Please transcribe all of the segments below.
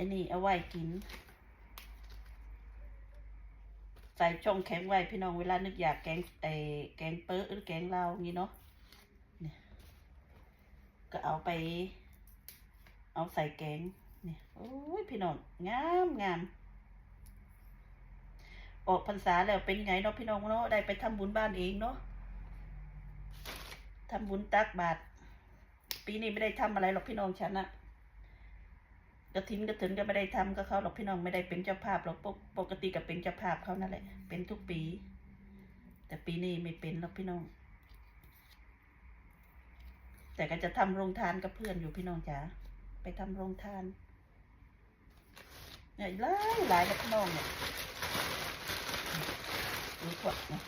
อ้นี่เอาไว้กิน ใส่ช่องแข็งไว้พี่น้องเวลานึกอยากแกงไอ้แกงเป๊ะหรือแกงลาวงี้เนาะเนี่ยก็เอาไป เอาใส่แกงเนี่ยโอ้ยพี่น้องงามงามออกพรรษาแล้วเป็นไงเนาะพี่น้องเนาะได้ไปทำบุญบ้านเองเนาะทำบุญตักบาตรปีนี้ไม่ได้ทำอะไรหรอกพี่น้องฉันอะ กระถินกระถินก็ไม่ได้ทำก็เขาหรอกพี่น้องไม่ได้เป็นเจ้าภาพหรอกปกปกติก็เป็นเจ้าภาพเขานั่นแหละ เป็นทุกปี แต่ปีนี้ไม่เป็นหรอกพี่น้อง แต่ก็จะทำโรงทานกับเพื่อนอยู่พี่น้องจ๋าไปทำโรงทานเนี่ยหลายหลายกับพี่น้องเนี่ยดูขวดนี่ย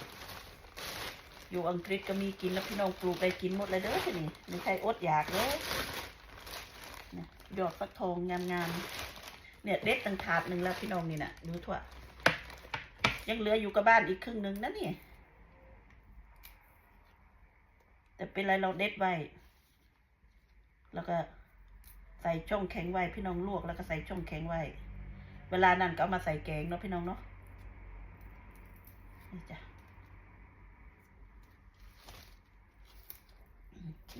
อยู่อังกฤษก็มีกินแล้วพี่น้องปลูกได้กินหมดเลยเด้อทีนี่ไม่ใช่อดอยากเลย เนี่ยยอดฟักทองงามๆเนี่ยเด็ดตั้งถาดหนึ่งแล้วพี่น้องนี่นะดูถั่วยังเหลืออยู่กับบ้านอีกครึ่งหนึ่งนะนี่ แต่เป็นไรเราเด็ดไว้ แล้วก็ใส่ช่องแข็งไว้พี่น้องลวกแล้วก็ใส่ช่องแข็งไว้ เวลานั้นก็เอามาใส่แกงเนาะพี่น้องเนาะนี่จ้ะ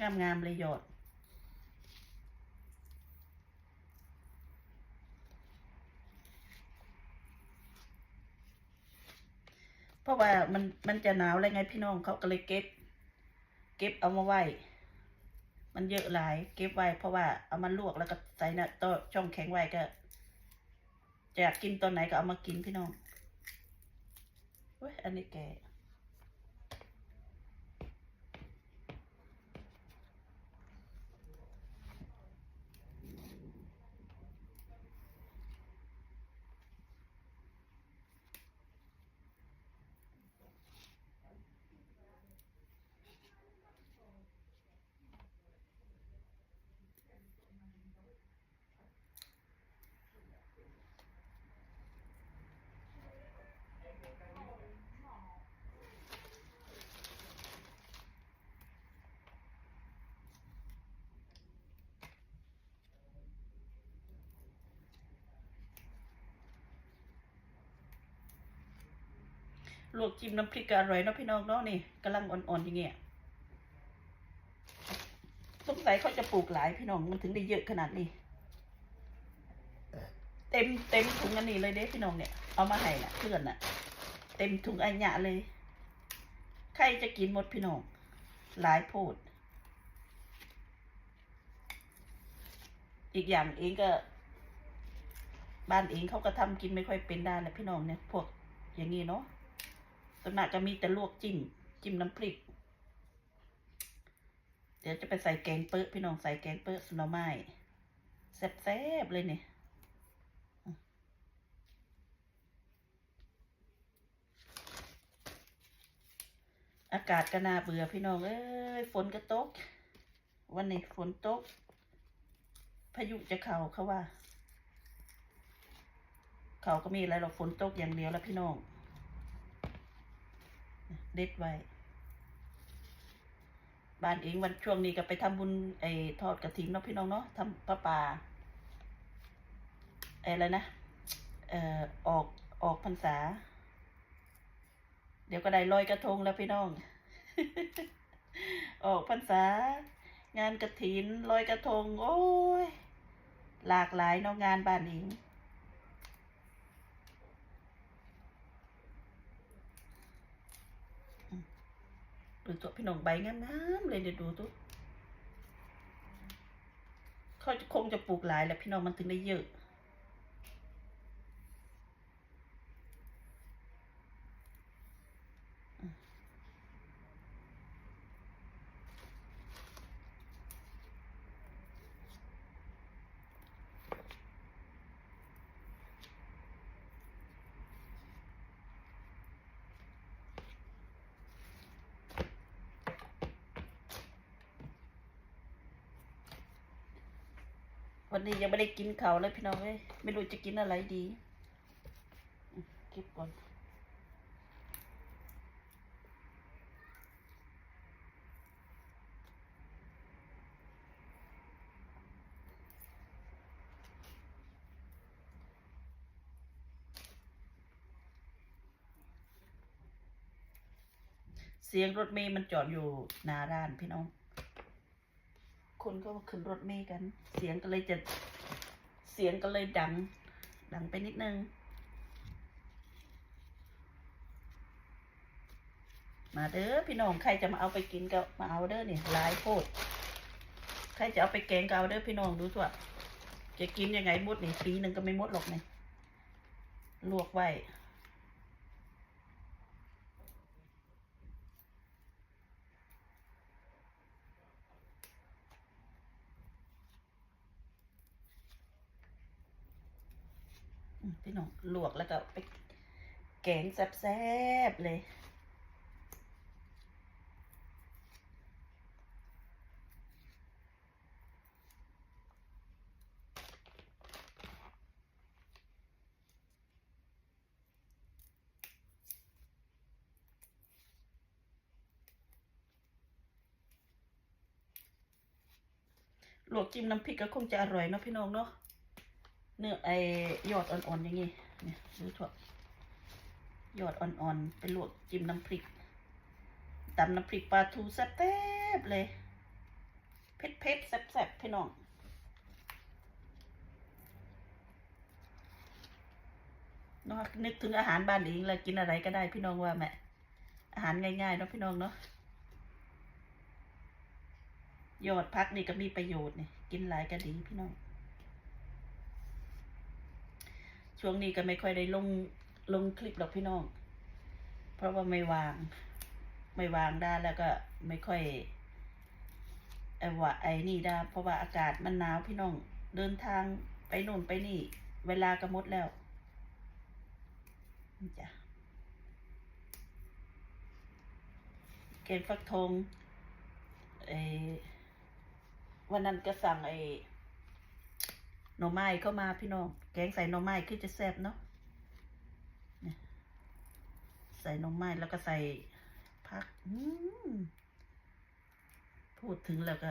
งามงามๆเลยหยอด เพราะว่ามันมันจะหนาวอะไรไงพี่น้องเขาก็เลยเก็บ เก็บเอามาไว้ มันเยอะหลาย เก็บไว้ เพราะว่าเอามาลวกแล้วก็ใส่นะตัวช่องแข็งไว้ก็จะอยากกินตอนไหนก็เอามากินพี่น้องเว้ยอันนี้แก ลวกจิ้มน้ำพริกก็อร่อยเนาะพี่น้องเนาะนี่กำลังอ่อนๆอย่างเงี้ยสงสัยเขาจะปลูกหลายพี่น้องมันถึงได้เยอะขนาดนี้ เต็มเต็มถุงอันนี้เลยเด้พี่น้องเนี่ยเอามาให้น่ะเพื่อนน่ะ เต็มถุงอันหยะเลย ใครจะกินหมดพี่น้องหลายโพดอีกอย่างเองก็ บ้านเองเขาก็ทำกินไม่ค่อยเป็นได้แหละพี่น้องเนี่ยพวกอย่างนี้เนาะ ส่วนมากจะมีแต่ลวกจิ้ม จิ้มน้ำพริก เดี๋ยวจะไปใส่แกงเปื้อพี่น้องใส่แกงเปื้อสโนอไม้แซ่บๆเลยเนี่ยอากาศก็น่าเบื่อพี่น้อง เอ้ย ฝนก็ตก วันนี้ฝนตก พายุจะเข้าเขาว่า เขาก็มีอะไรหรอกฝนตกอย่างเดียวแล้วพี่น้อง เด็ดไว้ บ้านเองวันช่วงนี้ก็ไปทำบุญไอ้ทอดกระถิ่นเนาะพี่น้องเนาะทำพระป่าไอ้อะไรนะ เอ่อ ออกออกพรรษา เดี๋ยวก็ได้ลอยกระทงแล้วพี่น้อง ออกพรรษา งานกระถินลอยกระทง โอ้ย หลากหลายเนาะงานบ้านเอง ดูตัวพี่น้องใบงามๆเลยเดี๋ยวดูตัวเขาจะคงจะปลูกหลายแหละพี่น้องมันถึงได้เยอะ วันนี้ยังไม่ได้กินเขาวเลยพี่น้องเอ้ยไม่รู้จะกินอะไรดีคลิปก่อนเสียงรถเมย์มันจอดอยู่หน้าร้านพี่น้อง คนก็ขึ้นรถเมย์กัน เสียงก็เลยจะ เสียงก็เลยดัง ดังไปนิดนึง มาเด้อพี่น้องใครจะมาเอาไปกินก็มาเอาเด้อเนี่หลายโพด ใครจะเอาไปแกงก็เอาเด้อพี่น้องดูตัวจะกินยังไงหมดนี่ปีหนึ่งก็ไม่หมดหรอกเนี่ยลวกไว้ พี่น้องลวกแล้วก็ไปแกงแซ่บๆเลย ลวกจิ้มน้ำพริกก็คงจะอร่อยเนาะพี่น้องเนาะ เนื้อไอยอดอ่อนๆอย่างงี้เนี่ยดูถั่วยอดอ่อนๆไปลวกจิ้มน้ำพริกตำน้ำพริกปลาทูแซ่บเลย เผ็ดๆแซ่บๆพี่น้องนาะนึกถึงอาหารบ้านเองแล้วกินอะไรก็ได้พี่น้องว่าแม่อาหารง่ายๆเนาะพี่น้องเนาะยอดพักนี่ก็มีประโยชน์นี่กินหลายก็ดีพี่น้อง ช่วงนี้ก็ไม่ค่อยได้ลงลงคลิปหรอกพี่น้อง เพราะว่าไม่วาง ไม่วางได้แล้วก็ไม่ค่อยไอ้ว่าไอ้นี่ได้เพราะว่าอากาศมันหนาวพี่น้อง เดินทางไปโน่นไปนี่ เวลาก็หมดแล้วจ้ะเกณฑ์ฟักทองไอ้วันนั้นก็สั่งไอ้ น่อไม้เข้ามาพี่น้อง แกงใส่หน่อไม้คือจะแซ่บเนาะใส่หน่อไม้แล้วก็ใส่ผักพูดถึงแล้วก็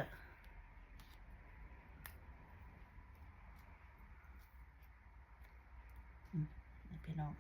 พี่น้อง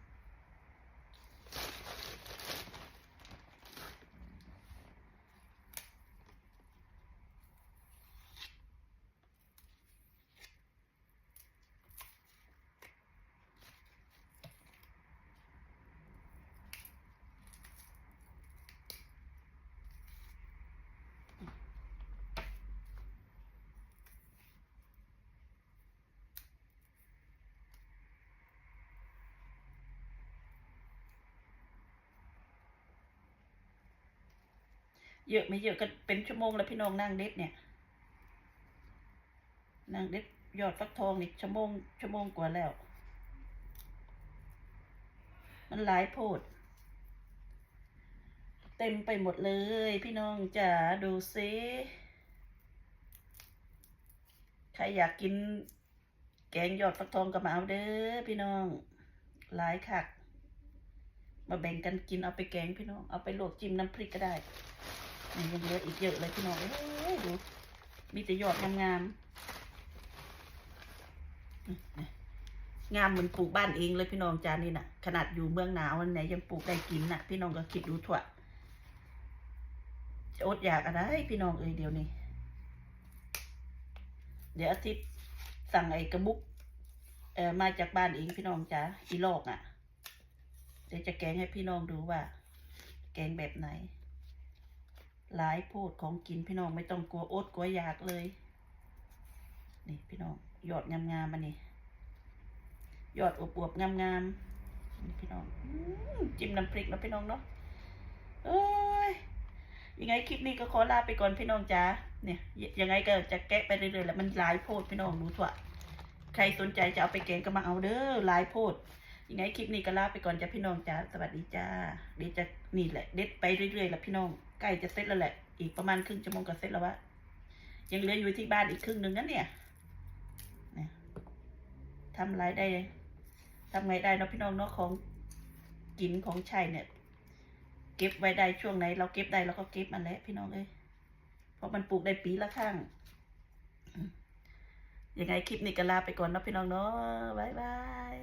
เยอะไม่เยอะก็เป็นชั่วโมงแล้วพี่น้องนั่งเด็ดเนี่ยนั่งเด็ดยอดฟักทองนี่ชั่วโมงชั่วโมงกว่าแล้ว มันหลายโพด เต็มไปหมดเลย พี่น้องจ๋าดูซิใครอยากกินแกงยอดฟักทองก็มาเอาเด้อพี่น้องหลายคักมาแบ่งกันกินเอาไปแกงพี่น้อง เอาไปลวกจิ้มน้ำพริกก็ได้ ยังเหลืออีกเยอะเลยพี่น้องเอ้ยดูมีแต่ยอดงามๆงามเหมือนปลูกบ้านเองเลยพี่น้องจานนี่น่ะ ขนาดอยู่เมืองหนาวอันไหนยังปลูกได้กินน่ะ พี่น้องก็คิดดูถั่วจะอดอยากอะไรพี่น้องเอ้ยเดี๋ยวนี้ เดี๋ยวอาทิตย์สั่งไอ้กระบุกเออมาจากบ้านเองพี่น้องจ้าอีลอกอะ เดี๋ยวจะแกงให้พี่น้องดูว่า แกงแบบไหน หลายโพดของกินพี่น้องไม่ต้องกลัวอดกลัวอยากเลย นี่พี่น้องยอดงามๆมานี่ยอดอวบๆงามๆนี่พี่น้องอจิ้มน้ำพริกนะพี่น้องเนาะเอ้ยยังไงคลิปนี้ก็ขอลาไปก่อนพี่น้องจ้าเนี่ยยังไงก็จะแกะไปเรื่อยๆแหละมันหลายโพดพี่น้องดูถั่วใครสนใจจะเอาไปแกงก็มาเอาเด้อหลายโพดยังไงคลิปนี้ก็ลาไปก่อนจ้าพี่น้องจ้าสวัสดีจ้าเดี๋ยวจะนี่แหละเด็ดไปเรื่อยๆแหละพี่น้อง ใกล้จะเสร็จแล้วแหละ อีกประมาณครึ่งชั่วโมงก็เสร็จแล้ววะ ยังเหลืออยู่ที่บ้านอีกครึ่งหนึ่งนั่นเนี่ยทำรายได้ทำไงได้เนาะพี่น้องเนาะของกินของใช้เนี่ย เก็บไว้ได้ช่วงไหน เราเก็บได้เราก็เก็บมันแหละพี่น้องเอ้ยเพราะมันปลูกได้ปีละข้างยังไงคลิปนี้ก็ลาไปก่อนเนาะพี่น้องเนาะบ๊ายบาย